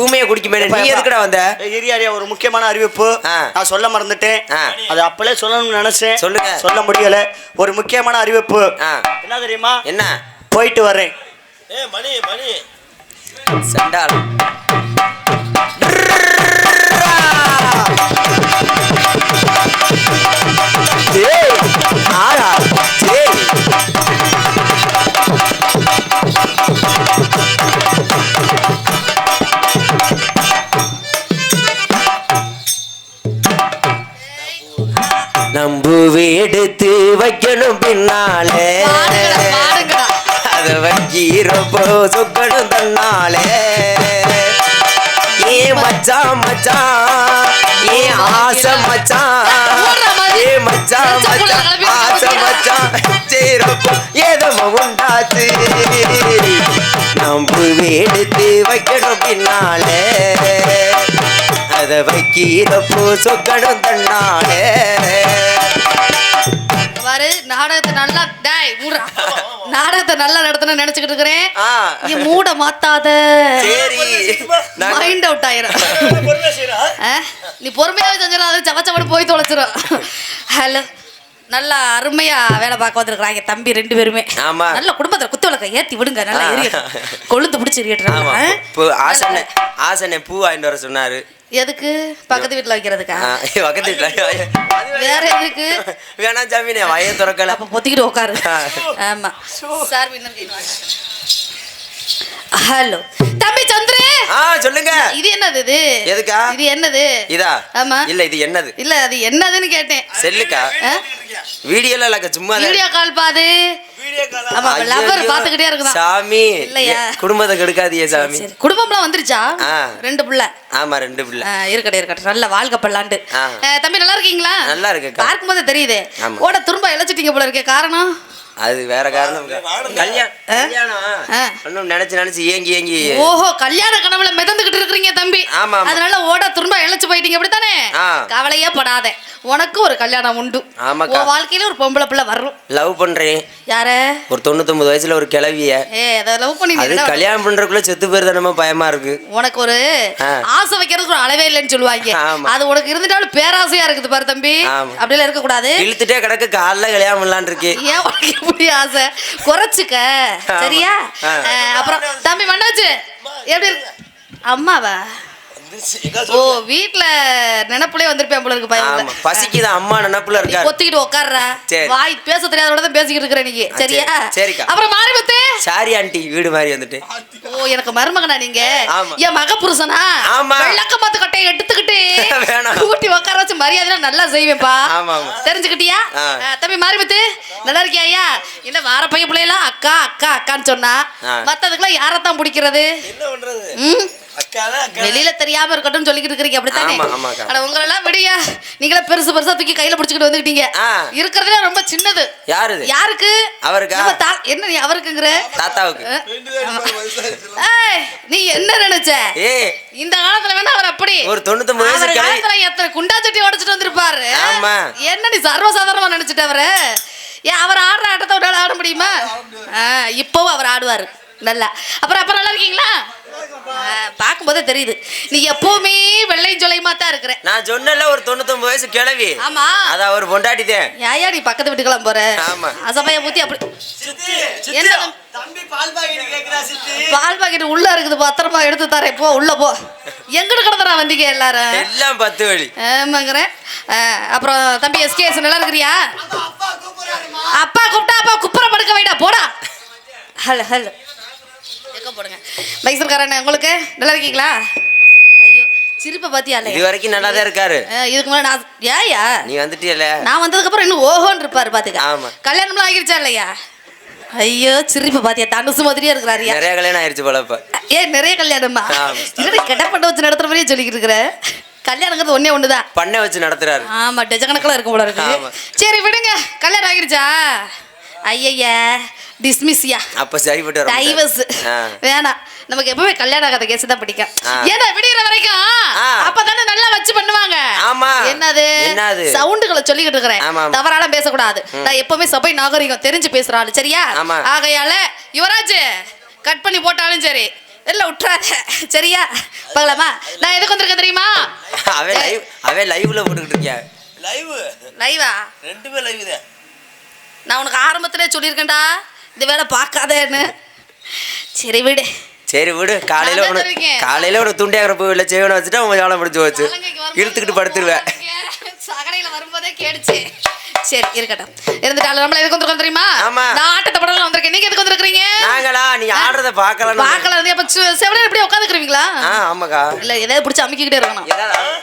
தூமையை குடிக்குமே நீ எதுக்குடா வந்த? ஏரியா ஒரு முக்கியமான அறிவிப்பு. நான் சொல்ல மறந்துட்டேன். அது அப்பளே சொல்லணும்னு நினைச்சேன். சொல்லுங்க. சொல்ல முடியல. ஒரு முக்கியமான அறிவிப்பு. என்ன தெரியுமா? என்ன? போயிட்டு வரேன் ஏ மணி மணி. சண்டால் நம்பு எடுத்து வைக்கணும் பின்னாலே. அத வைக்கிறப்போ சொக்கணும் தன்னாலே. ஏ மச்சான் மச்சான் ஏ ஆசை மச்சான் ஏ மச்சான் மச்சான் ஆசை மச்சான் சேரப்போ ஏதோ உண்டாச்சு. நம்பு எடுத்து வைக்கணும் பின்னாலே. சொக்கணும் தன்னாலே பாரு நாடகத்தை நல்லா டேய் நாடகத்தை நல்லா நடத்தணும்னு நினைச்சுக்கிட்டு இருக்கிறேன். நீ மூட மாத்தாத சரி. மைண்ட் அவுட் ஆயிரும்? நீ பொறுமையாவே செஞ்சிடும் அது போய் தொலைச்சிரும். ஹலோ நல்லா அருமையா வேலை பார்க்க வந்திருக்கிறாங்க தம்பி ரெண்டு பேருமே. ஆமா. நல்ல குடும்பத்துல குத்து விளக்க ஏத்தி விடுங்க நல்லா கொழுந்து பிடிச்சி? பூ ஆசனை ஆசனை பூ வாங்கிட்டு வர சொன்னாரு. எதுக்கு? பக்கத்து வீட்டுல வைக்கிறதுக்கா? பக்கத்து வீட்டுல வேற. எதுக்கு? வேணா ஜாமீன் வய திறக்கல. அப்ப பொத்திக்கிட்டு உட்காரு. ஆமா. சார். ஹலோ தம்பி சந்திரு! ஆ சொல்லுங்க. இது என்னது இது? எதுக்கா? இது என்னது? இதா? ஆமா. இல்ல இது என்னது? இல்ல அது என்னதுன்னு கேட்டேன். செல்லுக்கா? வீடியோல இல்ல சும்மா. வீடியோ கால் பாது. Video call. ஆமா லவர் பாத்துக்கிட்டே இருக்குதான். சாமி இல்லையா? குடும்பத்தை கெடுக்காதியே சாமி. சரி. குடும்பம்லாம் வந்துருச்சா. ரெண்டு புள்ள. ஆமா ரெண்டு பிள்ளை. இருக்கட்டும் இருக்கட்டும். நல்ல வாழ்க்கை பல்லாண்டு. தம்பி நல்லா இருக்கீங்களா? நல்லா இருக்கேக்கா. பார்க்கும்போது தெரியுது. ஓட திரும்ப இழைச்சிட்டீங்க போல இருக்கே. காரணம்? அது வேற காரணம். கல்யாணம். நினைச்சு நினைச்சு ஏங்கி ஏங்கி. ஓஹோ கல்யாண கனவுல மிதந்துகிட்டு இருக்கிறீங்க தம்பி. ஆமா, ஆமா. அதனால ஓட திரும்ப இழைச்சு போயிட்டீங்க அப்படித்தானே. கவலையே படாத. உனக்கு ஒரு கல்யாணம் உண்டு. ஆமாக்கா. உன் வாழ்க்கையில ஒரு பொம்பளை பிள்ளை வரும். லவ் பண்றேன். யார? ஒரு தொண்ணூத்தொன்பது வயசுல ஒரு கிளவிய ஏ அதை லவ் அது பண்ணி கல்யாணம் பண்றதுக்குள்ள செத்து போயிருந்தா பயமா இருக்கு. உனக்கு ஒரு. ஆசை வைக்கிறதுக்கு ஒரு அளவே இல்லைன்னு சொல்லுவாங்க. ஆமா. அது உனக்கு இருந்துட்டாலும் பேராசையா இருக்குது பாரு தம்பி. ஆமா. அப்படிலாம் இருக்க கூடாது இழுத்துட்டே கிடக்கு காலைல கல்யாணம் பண்ணலான்னு இருக்கு. ஏன் இப்படி ஆசை. குறைச்சுக்க. சரியா? அப்புறம் தம்பி மண்ணாச்சு எப்படி அம்மாவா? ஓ வீட்ல நினைப்புலயே வந்திருப்பேன் போல இருக்கு பையன் பசிக்குதான் அம்மா நினப்புல நீ இருக்காரு கொத்திக்கிட்டு உட்கார்ற. வாய் பேச தெரியாதோட தான் பேசிக்கிட்டு இருக்கிற நீங்க சரியா? சரி. சரிக்கா. அப்புறம் மாரிமுத்து? சாரி ஆண்டி வீடு மாதிரி வந்துட்டு. ஓ எனக்கு மருமகனா நீங்க. என் மக புருஷனா ஆமா. வெள்ளக்க மாத்து கட்டையை எடுத்துக்கிட்டு. கூட்டி உட்கார வச்சு மரியாதை நல்லா செய்வேன்ப்பா. தெரிஞ்சுக்கிட்டியா? தம்பி மாரிமுத்து நல்லா இருக்கியா ஐயா? என்ன வார பையன் பிள்ளையெல்லாம் அக்கா அக்கா அக்கான்னு சொன்னா ஆ. மத்ததுக்கெல்லாம் யாரத்தான் பிடிக்கிறது? என்ன பண்றது? வெளியில தெரியாம இருக்கட்டும் சொல்லிக்கிட்டு இருக்கீங்க அப்படித்தானே? ஆமாக்கா. அட உங்களெல்லாம் விடியா நீங்களே பெருசு பெருசா தூக்கி கையில பிடிச்சிக்கிட்டு வந்துக்கிட்டீங்க. ஆ. இருக்கிறதுல ரொம்ப சின்னது. யாரு? யாருக்கு? அவருக்கா? என்ன நீ அவருக்குங்கிற? தாத்தாவுக்கு. நீ என்ன நினைச்ச? இந்த காலத்துல வேணா அவர் அப்படி. ஒரு தொண்ணூத்தொன்பது வயசு. காலத்துல எத்தனை குண்டா சட்டி உடைச்சிட்டு வந்திருப்பாரு. என்ன நீ சர்வசாதாரணமா நினைச்சிட்ட அவரு? ஏன் அவர் ஆடுற ஆட்டத்தை விட ஆட முடியுமா? இப்பவும் அவர் ஆடுவாரு. நல்லா. அப்புறம் அப்புறம் நல்லா இருக்கீங்களா? பார்க்கும்போதே தெரியுது. நீ எப்பவுமே வெள்ளையும் சொல்லையுமா தான் இருக்கிற. நான் சொன்னல ஒரு தொண்ணூத்தொன்பது வயசு கிளவி ஆமா. அது அவர் பொண்டாட்டிதேன் ஏயா நீ பக்கத்து வீட்டுக்கெல்லாம் போற? ஆமா. அசபைய ஊத்தி அப்படி சித்தி என்ன? தம்பி பால் பாக்கெட் கேக்குறா சித்தி. பால் பாக்கெட் உள்ள இருக்குது பத்திரமா எடுத்து தரேன் போ உள்ள போ. எங்கிட்டு கிடந்துறா வந்தீங்க எல்லாரும்? எல்லாம் பத்து வழி. ஆமாங்கிறேன். ஆ, அப்புறம் தம்பி எஸ்கேஎஸ் நல்லா இருக்கிறியா? அப்பா கூப்பிட்டா அப்பா குப்புற படுக்க வைடா போடா. Hello hello. மைசூர்காரண்ணே உங்களுக்கு? நல்லா இருக்கீங்களா? ஐயோ சிரிப்பை பாத்தியா இது வரைக்கும் நல்லா தான் இருக்காரு இதுக்கு மேலே நான் ஏயா? நீ வந்துட்டியல நான் வந்ததுக்கப்புறம் இன்னும் ஓஹோன்னு இருப்பாரு பாத்துக்க ஆமா. கல்யாணம்லாம் ஆகிருச்சா இல்லையா? ஐயோ சிரிப்பு பாத்தியா தனுசு மாதிரியே இருக்கிறாரியா நிறைய கல்யாணம் ஆயிடுச்சு போல இப்ப. ஏன் நிறைய கல்யாணமா? ஆமா. இல்லடி கெட்டப்பட்ட வச்சு நடத்துற மாதிரியே சொல்லிக்கிட்டு இருக்கிற? கல்யாணங்கிறது ஒண்ணே ஒண்ணுதான் பண்ணை வச்சு நடத்துறாரு. ஆமா டஜன் கணக்கில் இருக்கும் போல இருக்கு. சரி விடுங்க. கல்யாணம் ஆகிருச்சா ஐயய்யா டிஸ்மிஸ்யா அப்ப சரிப்பட்டு வர டைவர்ஸ். வேணாம். நமக்கு எப்பவுமே கல்யாணம் ஆகாத கேஸ் தான் பிடிக்கும். ஏன்னா விடியற வரைக்கும். அப்பதானே நல்லா வச்சு பண்ணுவாங்க. ஆமா. என்னது? என்னது? சவுண்டுகளை சொல்லிக்கிட்டு இருக்கிறேன். தவறாலாம் பேசக்கூடாது. நான் எப்பவுமே சபை நாகரிகம் தெரிஞ்சு பேசுற ஆளு சரியா. ஆகையால யுவராஜ் கட் பண்ணி போட்டாலும் சரி. இல்ல விட்டுறாத சரியா? பார்க்கலாமா? நான் எதுக்கு வந்திருக்கேன் தெரியுமா? அவன் லைவ் அவன் லைவ்ல போட்டுக்கிட்டு இருக்கியா? லைவ் லைவா ரெண்டுமே லைவ் தான். நான் உனக்கு ஆரம்பத்திலே சொல்லியிருக்கேன்டா. இந்த வேலை பார்க்காதேன்னு. சரி விடு. சரி விடு. காலையில உனக்கு. காலையில உனக்கு துண்டியாகிற போயில செய்வன வச்சுட்டா உன் வேலை முடிஞ்சு போச்சு. சலங்கைக்கு வரும்போது இழுத்துக்கிட்டு படுத்துருவேன். சகடையில வரும்போதே கேடுச்சு. சரி இருக்கட்டும். இருந்துட்டாலும் நம்மள எதுக்கு வந்திருக்கோம் தெரியுமா? ஆமா. நான் ஆட்டத்தை படம் வந்திருக்கேன். நீங்க எதுக்கு வந்திருக்கீங்க நாங்களா? நீ ஆடுறத பார்க்கலாம் பார்க்கல இருந்து அப்ப செவனே எப்படி உட்காந்துக்கிறீங்களா? ஆமாக்கா. இல்ல எதாவது பிடிச்சி அமுக்கிக்கிட்டே இருக்கணும்?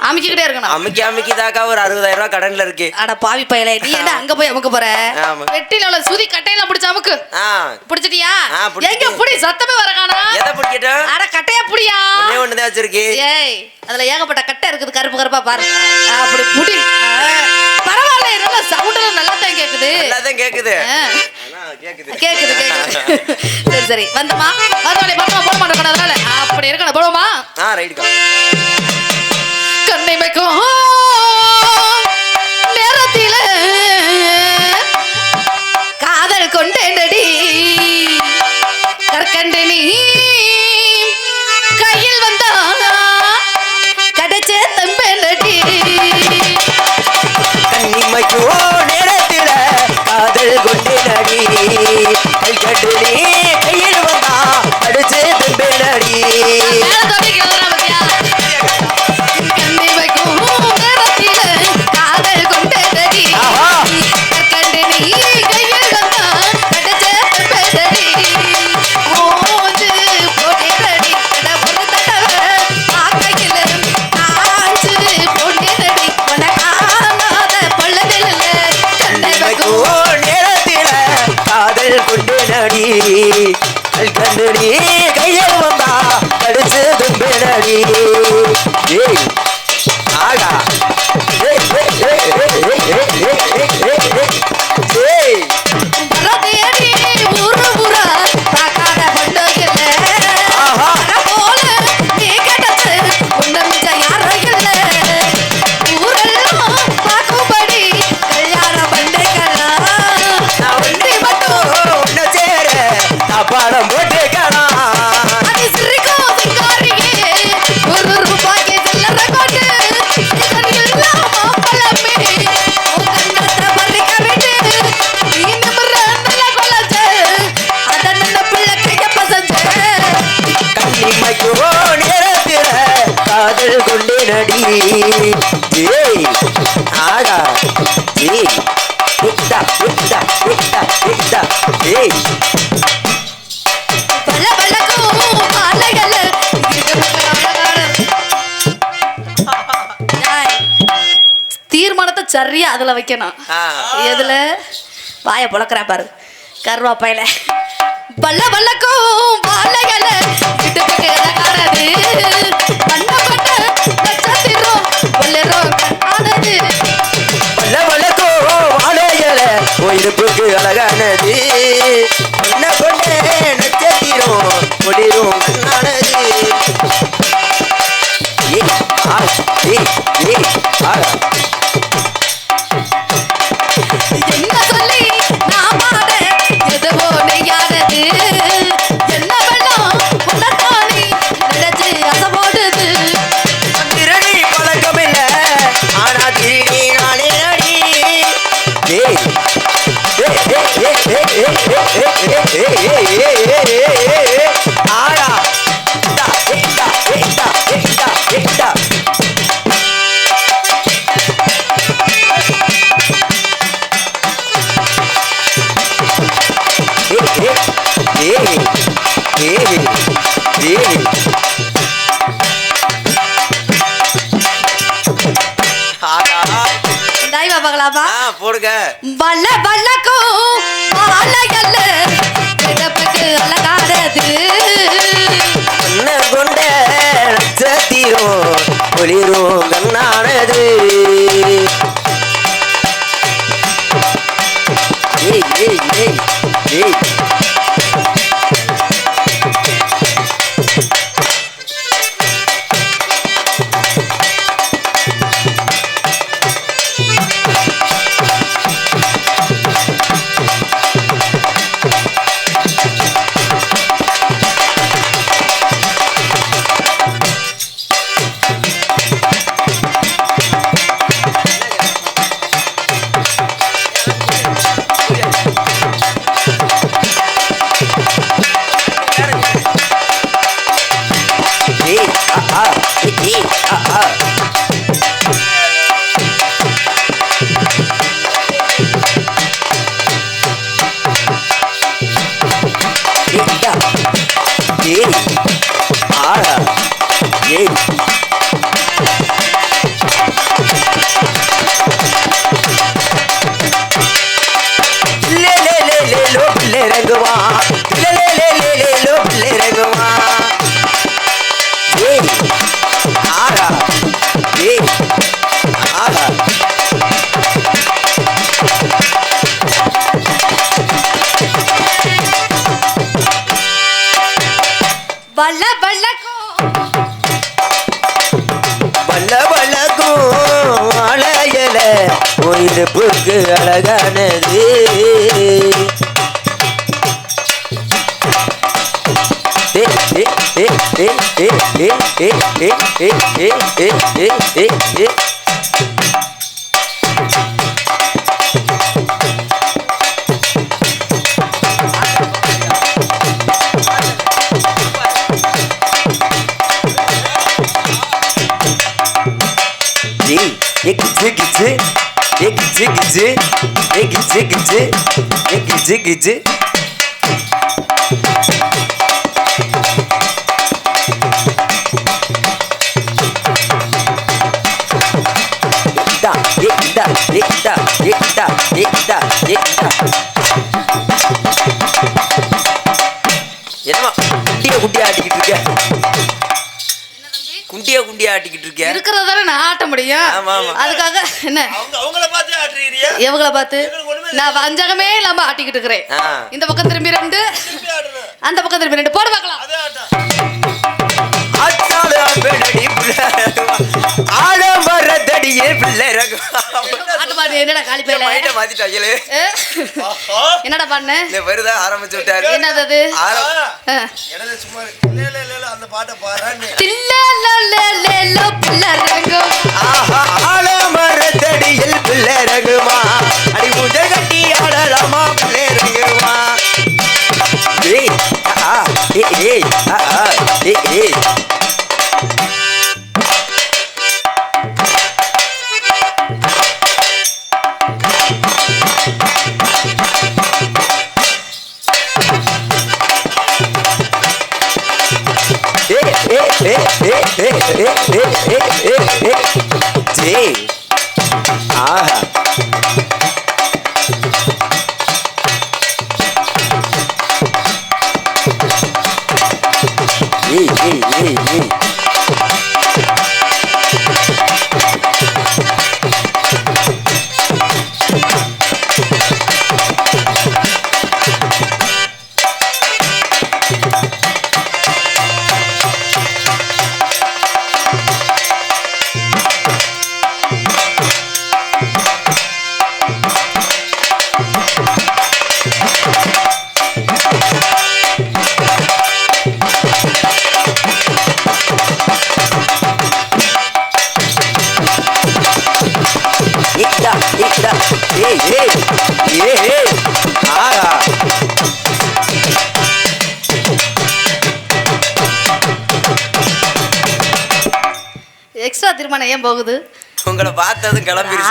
அமுக்கிக்கிட்டே இருக்கணும். அமுக்கி அமுக்கி தாக்கா ஒரு அறுபதாயிரம் ரூபாய் கடன்ல இருக்கு. அட பாவி பயலே. நீ என்ன அங்க போய் அமுக்க போற. வெட்டில உள்ள சுதி கட்டையெல்லாம் பிடிச்ச அமுக்கு. பிடிச்சிட்டியா. எங்க புடி சத்தமே வர காணா? எதை பிடிக்கட்டும் அட கட்டையா புடியா? ஒண்ணுதான் வச்சிருக்கு. ஏய் அதுல ஏகப்பட்ட கட்டை இருக்குது. கருப்பு கருப்பா பாரு. ஆ, அப்படி புடி. பரவாயில்ல நல்லா சவுண்ட் நல்லா தான் கேக்குது. ஆ, ஆனா கேக்குது. கேக்குது கேக்குது. சரி சரி. வந்துமா பரவாயில்ல பரவாயில்ல போட அதனால. அப்படி இருக்கணும். போடுவோமா ஆ ரைட்டுக்கா கண்ணை வைக்கும். ஏய் ஆடா. சரியா அதுல வைக்கணும். எதுல? வாய புழக்கிறா பாரு. கருவாப்பையில. பல்ல பல்லக்கும் மாலைகள இடுப்புக்கு அழகானது பண்ண பண்ண நட்சத்திரம் வல்லரும் ஆனது உயிர்ப்புக்கு அழகானது. பொண்ண பொண்ணே நட்சத்திரம் ஒளிரும் கண்ணானது ஏய் ஆ ஏய் ஏய் ஆடா ஆடா டைவா பார்க்கலாமா? போடுங்க. வல்ல வல்லக்கும் மாலைகள்ல கிடப்புக்கு அழகானது என்ன கொண்ட நட்சத்திரம் ஒளிரும் கண்ணானது. ஏய் ஏய் ஏய் ஏய். ஏ, ஏ, ஏ, ஏ. ஜி எக்கு ஜி கிச்சு எக்கு குண்டியா குண்டியா ஆட்டிக்கிட்டு இருக்க இருக்கிறத தானே நான் ஆட்ட முடியும். அதுக்காக என்ன? அவங்கள பார்த்தே ஆட்டுறீங்க எவங்கள பார்த்து? நான் வஞ்சகமே இல்லாம ஆட்டிக்கிட்டு இருக்கிறேன். இந்த பக்கம் திரும்பி ரெண்டு. அந்த பக்கம் திரும்பி ரெண்டு. போடு பார்க்கலாம். ஆடம்பரத்தடியே பிள்ளை பாட்டு என்னடா காலி பையல? என்னடா பண்ண? வருதா ஆரம்பிச்சு விட்டாரு. என்னது அது? இடல அந்த பாட்ட பாறானே இல்ல இல்ல இல்ல இல்ல பிள்ளை ரங்கும் ஆஹா ஆலமரத்தடியில்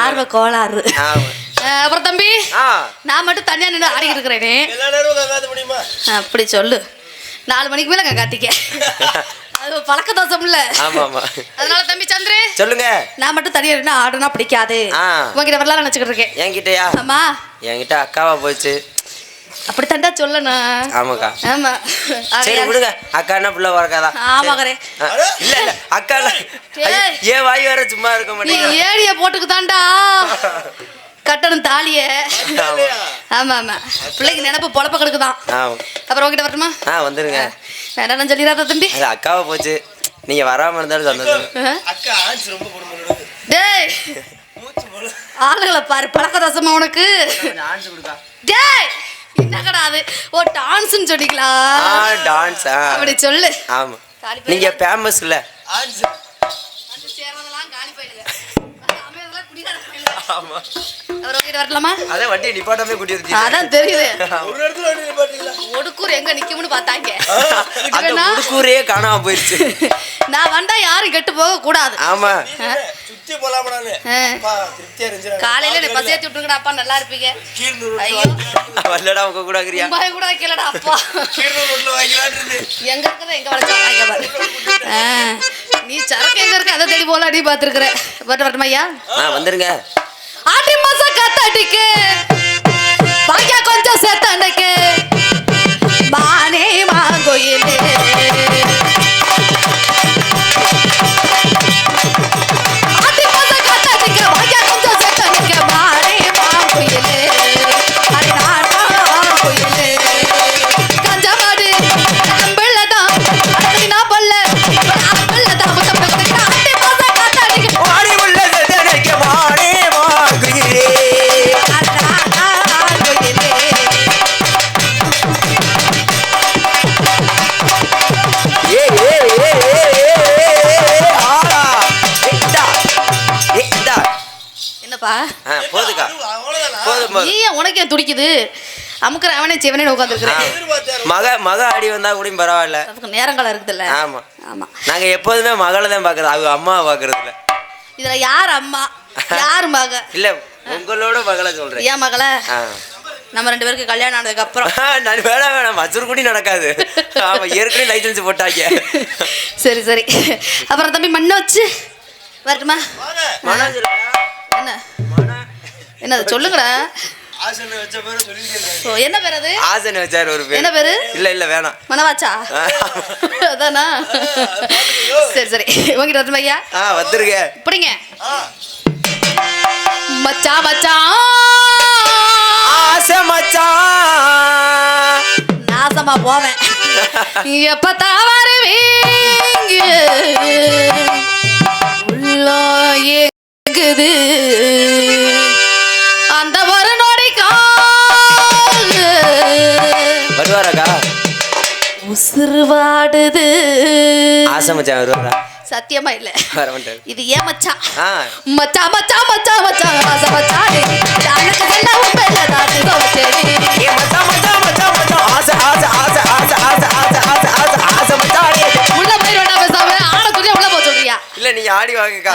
ஆர்வ கோளாறு. அப்புறம் தம்பி நான் மட்டும் தனியா நின்று ஆடிக்கிட்டு இருக்கிறேனே. அப்படி சொல்லு. நாலு மணிக்கு மேல அங்க காத்திக்க அது பழக்க தோசம் இல்ல ஆமா ஆமா. அதனால தம்பி சந்திரு சொல்லுங்க. நான் மட்டும் தனியா நின்று ஆடுனா பிடிக்காது. உங்ககிட்ட வரலாம் நினைச்சுக்கிட்டு இருக்கேன். என்கிட்டயா? ஆமா என்கிட்ட அக்காவா போச்சு. அப்படித்தாண்டா சொல்லணும் ஆமாக்கா. ஆமா. சரி விடுங்க. அக்கா என்ன பிள்ளை வரக்காதா ஆமாக்கறே. இல்ல இல்ல. அக்கா ஏய். ஏன் வாய் வேற சும்மா இருக்க நீ மாட்டேங்க ஏடிய போட்டுக்கு தாண்டா கட்டணும் தாலிய. ஆமா. ஆமா பிள்ளைக்கு நினப்பு பொழப்ப கிடக்குதான். ஆமா அப்புறம் உங்ககிட்ட வரட்டுமா? ஆ வந்துருங்க. வேண்டாம் சொல்லிடாத தம்பி? அக்காவா போச்சு. நீங்க வராம இருந்தாலும் சந்தோஷம். ஆ? அக்கா ஆன்ஸ் ரொம்ப கொடுமை டேய். ஆளுகளை பாரு பழக்க தோசமா உனக்கு டேய். என்ன ஓ டான்ஸ்னு சொல்லிக்கலாம். டான்ஸ் அப்படி சொல்லு. ஆமா. நீங்க ஃபேமஸ்ல ஆமா. அப்புறம் உங்ககிட்ட வரலாமா? அதான் வண்டியை நிப்பாட்டாமே கூட்டி வந்து அதான் தெரியுது. ஒரு இடத்துல வண்டி நிப்பாட்டீங்களா? ஒடுக்கூர் எங்க நிக்கும்னு பார்த்தாங்க. அந்த காணாம போயிருச்சு. நான் வந்தா யாரும் கெட்டு போக கூடாது. ஆமா. சுத்தி திருப்தியா இருந்துச்சு காலையில நீ பசியாத்தி விட்டுருங்கடா அப்பா நல்லா இருப்பீங்க. ஐயோ. வரலடா உங்க கூட பாய் கூட வைக்கலடா அப்பா. எங்க இருக்குதோ எங்க நீ சரக்கு எங்க இருக்கு அதை தேடி போல அடி பாத்துருக்குற வரட்டு வரட்டுமா ஐயா? வந்துருங்க. ಆಟಿ ಮಸ ಕತ್ತಟಿಕೆ ಭಾಗ್ಯ ಕೊಂಚ ಸೆತ್ತಂಡಕ್ಕೆ ஆமா. நீ ஏன் உனக்கு ஏன் துடிக்குது? அமுக்குற அவனே சிவனே உட்காந்துருக்கிறேன் மக மக அடி வந்தா கூட பரவாயில்ல. அதுக்கு நேரங்காலம் இருக்குதுல்ல. ஆமா. ஆமா. நாங்க எப்போதுமே மகளை தான் பாக்குறது அவங்க அம்மாவை பாக்குறது இல்ல இதுல யார் அம்மா? யார் மக? இல்ல உங்களோட மகளை சொல்றேன். ஏன் மகள. நம்ம ரெண்டு பேருக்கு கல்யாணம் ஆனதுக்கு அப்புறம். நான் வேணாம் வேணாம். மச்சூர் கூடி நடக்காது. ஆமா ஏற்கனவே லைசன்ஸ் போட்டாங்க. சரி சரி. அப்புறம் தம்பி மண்ணை வச்சு வரட்டுமா? சொல்லுங்க. என்ன என்னது சொல்லுங்கடா. என்ன பேர் அது? ஆசன் வச்சாரு ஒரு பேர். என்ன பேரு? இல்ல இல்ல வேணாம். மனவாச்சா? அதானா? சரி சரி. உங்ககிட்ட ஐயா? ஆ வந்துருங்க பிடிங்க. மச்சா மச்சான் ஆசை மச்சான் நாசமா போவேன். எப்பத்தான் வருவீங்க உள்ள ஏங்குது அந்த ஒரு நொடிக்காக உசுறு வாடுது. ஆசை மச்சான் வருவாரா? சத்தியமா இல்ல. இது ஏன் மச்சான்? ஆ. மச்சா மச்சா மச்சா மச்சா ஆசை மச்சானே எல்லாம் தாண்டி ஏ மச்சான் மச்சான் மச்சான் மச்சான் ஆசை ஆசை ஆசை ஆசை ஆசை ஆசை ஆசை ஆசை ஆசை மச்சான் உள்ள போய் வேண்டாம் பேசாம ஆளை துணியா உள்ள போக சொல்றியா? இல்ல நீங்க ஆடி வாங்கக்கா.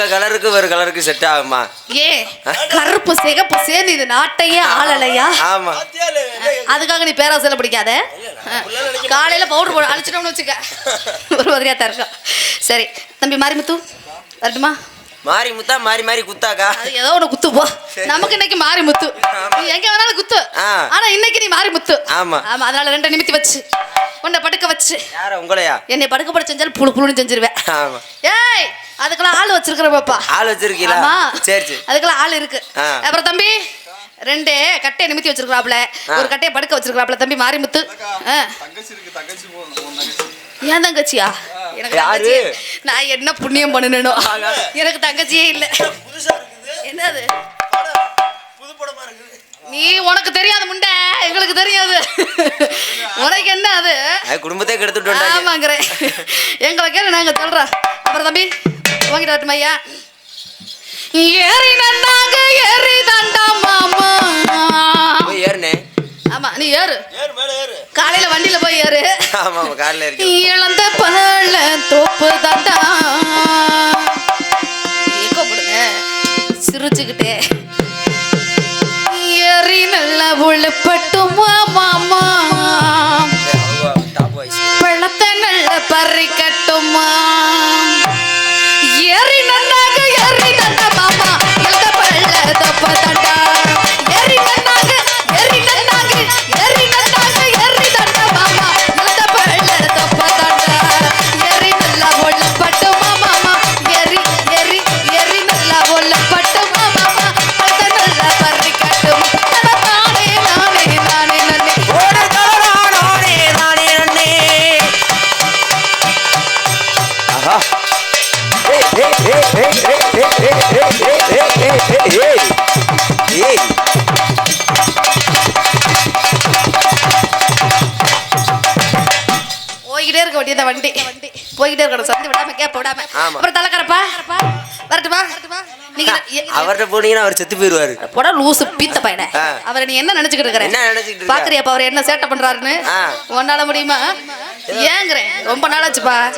உங்க கலருக்கு ஒரு கலருக்கு செட் ஆகுமா? ஏ கருப்பு சிகப்பு சேர்ந்து இது நாட்டையே ஆளலையா? ஆமா. அதுக்காக நீ பேராசில பிடிக்காத. காலையில பவுடர் போட அழிச்சிட்டோம்னு வச்சுக்க. ஒரு மாதிரியா தான் இருக்கும் சரி தம்பி மாரிமுத்து வரட்டுமா? மாறி முத்தா மாறி மாறி குத்தாக்கா? அது ஏதோ ஒன்று குத்து. போ நமக்கு இன்னைக்கு மாறி முத்து. நீ எங்க வேணாலும் குத்து. ஆனா இன்னைக்கு நீ மாறி முத்து. ஆமா. ஆமா அதனால ரெண்டை நிமித்தி வச்சு உன்னை படுக்க வச்சு. யார உங்களையா? என்னை படுக்க பட செஞ்சாலும் புழு புழுன்னு செஞ்சிருவேன். ஆமா. ஏய் அதுக்கெல்லாம் ஆள் வச்சிருக்கிற பாப்பா. ஆள் வச்சிருக்கீங்களா? சரி சரி. அதுக்கெல்லாம் ஆள் இருக்கு. அப்புறம் தம்பி ரெண்டு கட்டையை நிமித்தி வச்சிருக்காப்ல ஆ. ஒரு கட்டையை படுக்க வச்சிருக்காப்ல தம்பி மாரிமுத்து ஆ. ஏன் தங்கச்சியா? எனக்கு யாரு? நான் என்ன புண்ணியம் பண்ணணும் எனக்கு தங்கச்சியே இல்ல. என்னது? நீ உனக்கு தெரியாது முண்டை. எங்களுக்கு தெரியாது. உனக்கு என்ன அது? அது குடும்பத்தை கெடுத்துட்டு ஆமாங்கிறேன் எங்களை கேளு நாங்க சொல்றோம் அப்புறம் தம்பி வாங்கிட்டு வரட்டுமா ஐயா? ஏறி நன்னாங்க ஏறி தாண்டா மாமா. போய் ஏறுனே. ஆமா நீ ஏறு. ஏறு மேல ஏறு. காலையில வண்டியில போய் ஏறு. ஆமா ஆமா கார்ல இருக்கு இழந்த பழ தோப்பு தாண்டா எக்கோ போடுங்க சிரிச்சுக்கிட்டே. ஏறி நல்லா உழுப்பட்டுமா மாமா. பழத்தை நல்ல பறிக்கட்டுமா விடாம. அப்புறம் தலைக்கறப்பா வரட்டுமா? நீங்க எ- அவர்கிட்ட போனீங்கன்னா அவர் செத்து போயிருவாரு. போடா லூசு பீத்த பையன. அவரை நீ என்ன நினைச்சுக்கிட்டு இருக்கிற? என்ன நினைச்சுக்கிட்டு இருக்க? பாக்குறியா அவர் என்ன சேட்டை பண்றாருன்னு. உன்னால முடியுமா? ஏங்குறேன். ரொம்ப நாளாச்சுப்பா.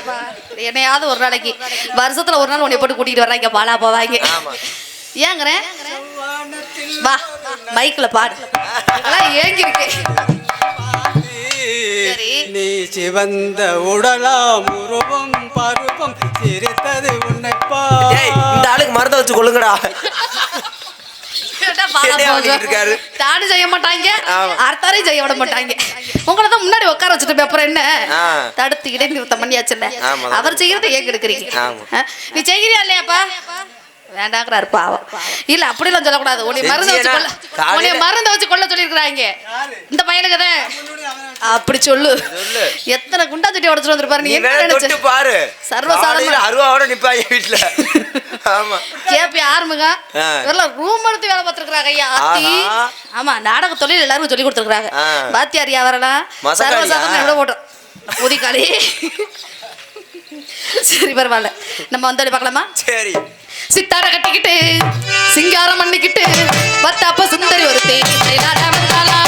என்னையாவது ஒரு நாளைக்கு. வருஷத்துல ஒரு நாள் உன்னை போட்டு கூட்டிட்டு வர்றாங்க. பாலா போவாங்க. ஏங்குறேன்? வா. மைக்ல பாடு. ஏங்கி இருக்கேன். நீ சிவந்த உடலாம் உருவம் பருவம் சிரித்தது உன்னை இந்த ஆளுக்கு மருந்த வச்சு கொள்ளுங்கடா? தாடி செய்ய மாட்டாங்க ஆமா. அர்த்தாரையும் செய்ய விட மாட்டாங்க உங்களை தான் முன்னாடி உட்கார வச்சுட்டு அப்புறம் என்ன. தடுத்து இடைநிறுத்தம் பண்ணியாச்சுல்ல. அவர் செய்யறத ஏன் கெடுக்குறீங்க? நீ செய்கிறியா இல்லையாப்பா வேண்டாங்கிறாரு பாவம். இல்ல அப்படிலாம் சொல்லக்கூடாது. உன்னை மருந்து வச்சு கொள்ள உன்னை மருந்து வச்சு கொள்ள சொல்லியிருக்கிறாங்க. இந்த பையனுக்கு தான். அப்படி சொல்லு. சொல்லு. எத்தனை குண்டா சட்டி உடச்சிட்டு வந்திருப்பாரு நீ என்ன நினைச்ச? பாரு. காலையில அருவாவோட நிப்பாங்க வீட்டுல ஆமா. கேபி ஆறுமுக. ஆ. இவரெல்லாம் ரூம் எடுத்து வேலை பார்த்துருக்காங்க ஐயா. ஆத்தி. ஆமா நாடக தொழில் எல்லாருக்கும் சொல்லி கொடுத்துருக்காங்க. பாத்தியாரியா வரலாம்? சர்வசாதாரண எவ்வளோ போட்டோம். புதிக்காளி சரி பரவாயில்ல. நம்ம வந்து பார்க்கலாமா? சரி. சித்தார கட்டிக்கிட்டு சிங்காரம் பண்ணிக்கிட்டு பத்தாப்ப சுந்தரி ஒருத்தி மயிலாட வந்தாளா?